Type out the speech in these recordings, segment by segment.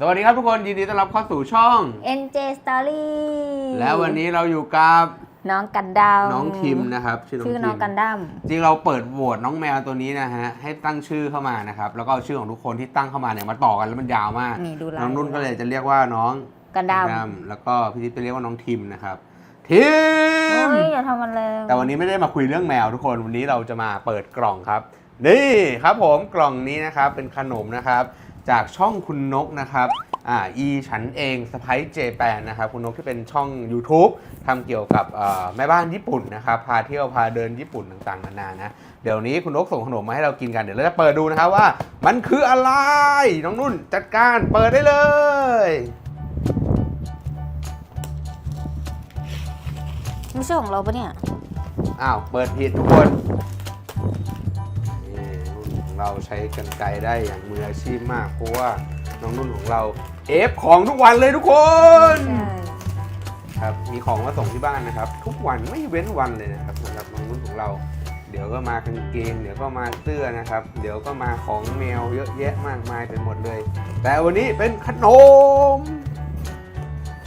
สวัสดีครับทุกคนยินดีต้อนรับเข้าสู่ช่อง NJ Story แล้ววันนี้เราอยู่กับน้องกันดัมน้องทิมนะครับ ชื่อน้องชื่อทิน้องมกันดัมจริงเราเปิดโหวตน้องแมวตัวนี้นะฮะให้ตั้งชื่อเข้ามานะครับแล้วก็เอาชื่อของทุกคนที่ตั้งเข้ามาเนี่ยมาต่อกันแล้วมันยาวมาก นี่ดูลายน้องนุ่นก็เลยจะเรียกว่าน้องกันดัมดำแล้วก็พี่ทิพย์จะเรียกว่าน้องทิมนะครับทิมเฮ้ยอย่าทำมันเลยแต่วันนี้ไม่ได้มาคุยเรื่องแมวทุกคนวันนี้เราจะมาเปิดกล่องครับนี่ครับผมกล่องนี้นะครับเป็นขนมนะครับ จากช่องคุณนกนะครับอ่าอีฉันเองสไปเจแปนนะครับคุณนกที่เป็นช่อง YouTube ทำเกี่ยวกับเอ่อแม่บ้านญี่ปุ่นนะครับพาเที่ยวพาเดินญี่ปุ่นต่างๆนานานะเดี๋ยวนี้คุณนกส่งขนมมาให้เรากินกันเดี๋ยวเราจะเปิดดูนะครับว่า มันคืออะไร น้องนุ่นจัดการเปิดได้เลย ไม่ใช่ของเราปะเนี่ย อ้าว เปิดผิดทุกคนนี่รุ่นของ เราใช้กันไกรได้อย่างมืออาชีพมาก เพราะว่าน้องนุ่นของเราเอฟของทุกวันเลยทุกคนใช่ครับมีของมาส่งที่บ้านนะครับ ทุกวันไม่เว้นวันเลยนะครับสำหรับน้องนุ่นของเรา เดี๋ยวก็มากางเกงเดี๋ยวก็มาเสื้อนะครับ เดี๋ยวก็มาของแมวเยอะแยะมากมายไปหมดเลย แต่วันนี้เป็นขนม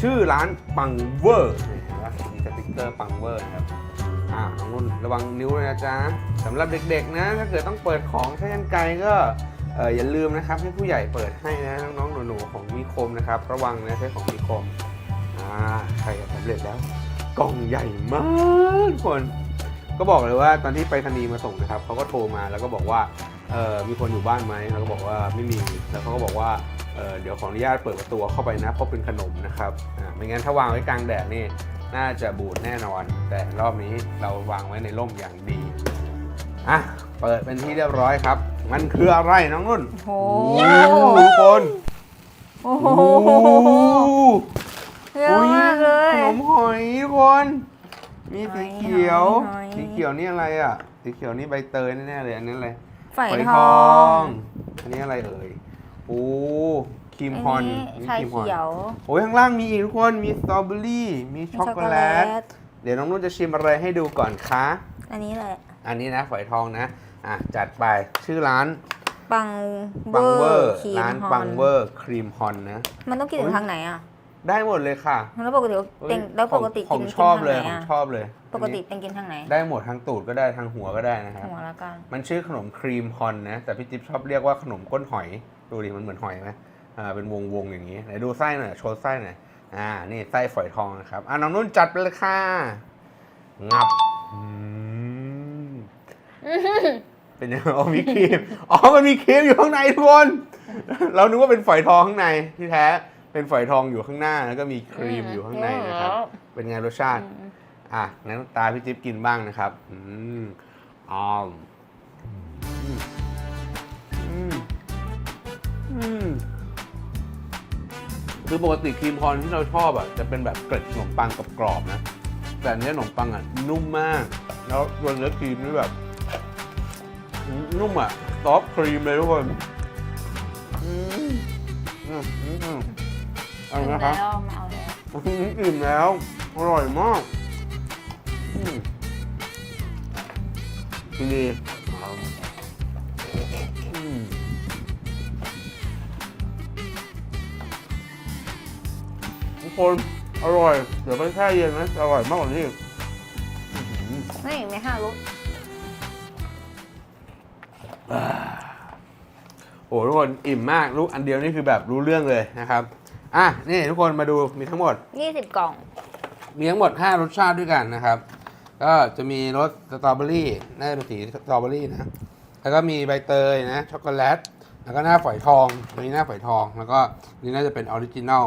ชื่อร้านปังเวอร์เห็นไหมมีสติ๊กเกอร์ปังเวอร์นะครับ อ่าน้องนุ่นระวังนิ้วเลยนะจ๊ะสำหรับเด็กๆนะ ถ้าเกิดต้องเปิดของใช้กันไกลก็เอออย่าลืมนะครับให้ผู้ใหญ่เปิดให้นะน้องๆหนูๆของมีคมนะครับ ระวังนะใช้ของมีคมอ่าใครสำเร็จแล้ว กล่องใหญ่มากทุกคนก็บอกเลยว่าตอนที่ไปรษณีมาส่งนะครับเขาก็โทรมาแล้วก็บอกว่าเออมีคนอยู่บ้านไหมเราก็บอกว่าไม่มีแล้วเขาก็บอกว่าเออเดี๋ยวขออนุญาตเปิดประตูเข้าไปนะเพราะเป็นขนมนะครับอ่าไม่งั้นถ้าวางไว้กลางแดดนี่ น่าจะบูดแน่นอน แต่รอบนี้เราวางไว้ในร่มอย่างดีอะเปิดเป็นที่เรียบร้อยครับ มันคืออะไรน้องนุ่นโอ้โอ้โหทุกคนโอ้โหโอ้โหเยอะมากเลยขนมหอยทุกคน มีสีเขียว หอยหอย สีเขียวนี่อะไรอะ สีเขียวนี่ใบเตยแน่ๆเลยอันนี้อะไรไฝฝอยทอง อันนี้อะไรเอ่ยโอ้ค รีมฮอนอันนี้ชาครีมฮอนเขียวโอ้ยข้างล่างมีอีกทุกคนมีสตรอเบอรี่มีช็อกโกแลตเดี๋ยวน้องนุ่นจะชิมอะไรให้ดูก่อนคะอันนี้แหละ อันนี้นะฝอยทองนะอะจัดไปชื่อร้านปังปังเวอร์ครีมร้านฮอปังเวอร์ครีมฮอนนะ มันต้องกินถึงทางไหนอะได้หมดเลยค่ะแล้วปกติเต็งแล้วปกติขอกิงนชอบทางเลไหนยของอะชอบเลยปกติอันนี้เต็งกินทางไหนได้หมดทั้งตูดก็ได้ทั้งหัวก็ได้นะครับ หัวละกันมันชื่อขนมครีมฮอนนะ แต่พี่จิ๊บชอบเรียกว่าขนมก้นหอย ดูดิมันเหมือนหอยไหม อ่าเป็นวงวงๆอย่างนี้ไหนดูไส้หน่อยโชว์ไส้หน่อยอ่านี่ไส้ฝอยทองนะครับอะน้องนุ่นจัดไปเลยค่ะงับอืมเป็นยังไงอ๋อมีครีมอ๋อมันมีครีมอยู่ข้างในทุกคนเรานึกว่าเป็นฝอยทองข้างในที่แท้เป็นฝอยทองอยู่ข้างหน้าแล้วก็มีครีมอยู่ข้างในนะครับ เป็นไงรสชาติ อะงั้นตาพี่จิ๊บกินบ้างนะครับ อืมอ้อมอื คือปกติครีมพรที่เราชอบอะจะเป็นแบบเกล็ดขนมปังกับกรอบๆนะ แต่อันเนี้ยขนมปังอะนุ่มมาก แล้วตัวเนื้อครีมนี่แบบ นุ่มอะซอฟครีมเลยทุกคนอืมอืมอืมอืมเอาละครับแล้วม่เอาแล้วอืมอิ่มแล้ว อร่อยมากอืมดี ทุกคนอร่อย เดี๋ยวไปแช่เย็นนะจะอร่อยมากกว่านี้อีกอื้อหือนี่ไม่ห้าลูกโอ้ทุกคนอิ่มมากลูกอันเดียวนี่คือแบบรู้เรื่องเลยนะครับอะนี่ทุกคนมาดูมีทั้งหมดยี่สิบกล่อง มีทั้งหมด 5 รสชาติด้วยกันนะครับ ก็จะมีรสสตรอเบอรี่น่าจะเป็นสีสตรอเบอรี่นะ แล้วก็มีใบเตยนะช็อกโกแลต แล้วก็หน้าฝอยทองอันนี้หน้าฝอยทอง แล้วก็นี่น่าจะเป็นออริจินัล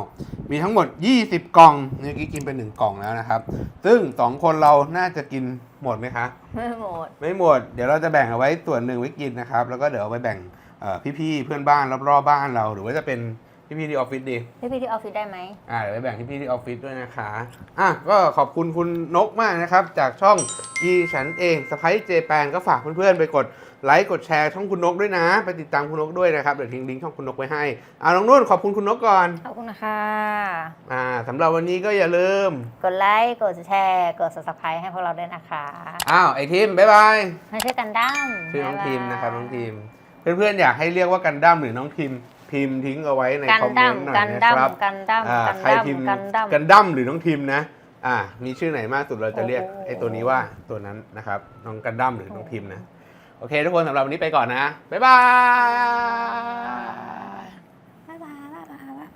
มีทั้งหมด 20 กล่องเมื่อกี้กินไป1กล่องแล้วนะครับ ซึ่ง 2 คนเราน่าจะกินหมดไหมคะ ไม่หมด ไม่หมด เดี๋ยวเราจะแบ่งเอาไว้ส่วนหนึ่งไว้กินนะครับ แล้วก็เดี๋ยวเอาไปแบ่งเอ่อพี่ๆเพื่อนบ้านรอบๆบ้านเรา หรือว่าจะเป็นพี่ๆที่ออฟฟิศดีพี่พี่ที่ออฟฟิศได้ไหมอ่าเดี๋ยวไปแบ่งที่พี่ที่ออฟฟิศด้วยนะคะอะก็ขอบคุณคุณนกมากนะครับ จากช่องอีฉันเองสไปเจแปนก็ฝากเพื่อนๆไปกด ไลค์กดแชร์ช่องคุณนกด้วยนะ ไปติดตามคุณนกด้วยนะครับเดี๋ยวทิ้งลิงก์ช่องคุณนกไว้ให้เอาน้องนุ่นขอบคุณคุณนกก่อนขอบคุณคะอ่าสำหรับวันนี้ก็อย่าลืม กดไลค์กดแชร์กด subscribe ให้พวกเราด้วยนะคะอ้าวไอทีมบ๊ายบายให้ชื่อกันดั้มชื่อน้องทีมนะครับน้องทีม เพื่อนๆอยากให้เรียกว่ากันดั้มหรือน้องทีมพิมทิ้งเอาไว้ในคอมเมนต์หน่อยนะครับกันดั้มกันดั้มใครกันดั้มหรือน้องทีมนะอ่ามีชื่อไหนมากสุดเราจะเรียกไอ้ตัวนี้ว่าตัวนั้นนะครับน้องกันดั้มหรือน้องพิมนะ โอเค ทุกคนสำหรับวันนี้ไปก่อนนะ บ๊ายบาย